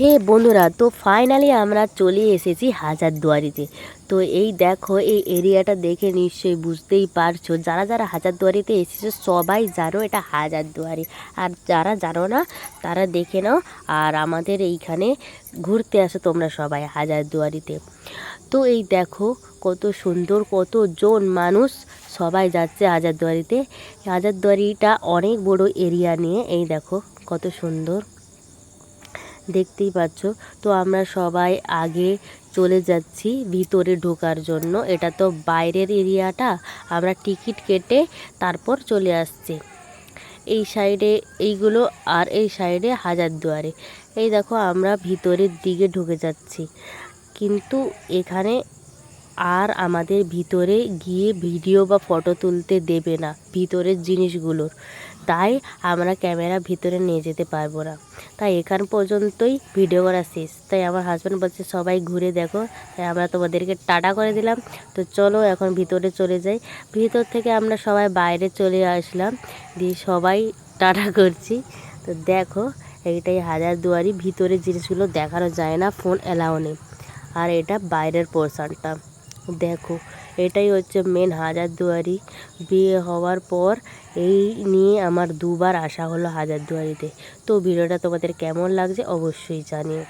হে বন্ধুরা, তো ফাইনালি আমরা চলে এসেছি হাজারদুয়ারিতে তো এই দেখো, এই এরিয়াটা দেখে নিশ্চয়ই বুঝতেই পারছ। যারা যারা হাজারদুয়ারিতে এসেছ, সবাই জানো এটা হাজারদুয়ারি আর যারা জানো না, তারা দেখে নাও আর আমাদের এইখানে ঘুরতে আসো তোমরা সবাই হাজারদুয়ারিতে তো এই দেখো, কত সুন্দর, কতজন মানুষ সবাই যাচ্ছে হাজারদুয়ারিতে হাজারদুয়ারিটা অনেক বড় এরিয়া নিয়ে, এই দেখো, কত সুন্দর। দেখতেই পাচ্ছ। তো আমরা সবাই আগে চলে যাচ্ছি ভিতরে ঢোকার জন্য। এটা তো বাইরের এরিয়াটা। আমরা টিকিট কেটে তারপর চলে আসছি। এই সাইডে এইগুলো আর এই সাইডে হাজারদুয়ারে এই দেখো আমরা ভিতরের দিকে ঢুকে যাচ্ছি। কিন্তু এখানে আর আমাদের ভিতরে গিয়ে ভিডিও বা ফটো তুলতে দেবে না ভিতরের জিনিসগুলোর। তাই আমরা ক্যামেরা ভিতরে নিয়ে যেতে পারব না। তাই এখান পর্যন্তই ভিডিও করা শেষ। তাই আমার হাজব্যান্ড বলছে, সবাই ঘুরে দেখো। তাই আমরা তোমাদেরকে টাটা করে দিলাম। তো চলো এখন ভিতরে চলে যাই। ভিতর থেকে আমরা সবাই বাইরে চলে আসলাম। দিয়ে সবাই টাটা করছি। তো দেখো, এইটাই হাজারদুয়ারি ভিতরের জিনিসগুলো দেখানো যায় না ফোন অ্যালাউ নেই। আর এটা বাইরের পোর্শনটা দেখো, এটাই হচ্ছে মেন হাজারদুয়ারি। বিয়ে হওয়ার পর এই নিয়ে আমার দুবার আসা হলো হাজারদুয়ারিতে। তো ভিডিওটা তোমাদের কেমন লাগছে অবশ্যই জানিও।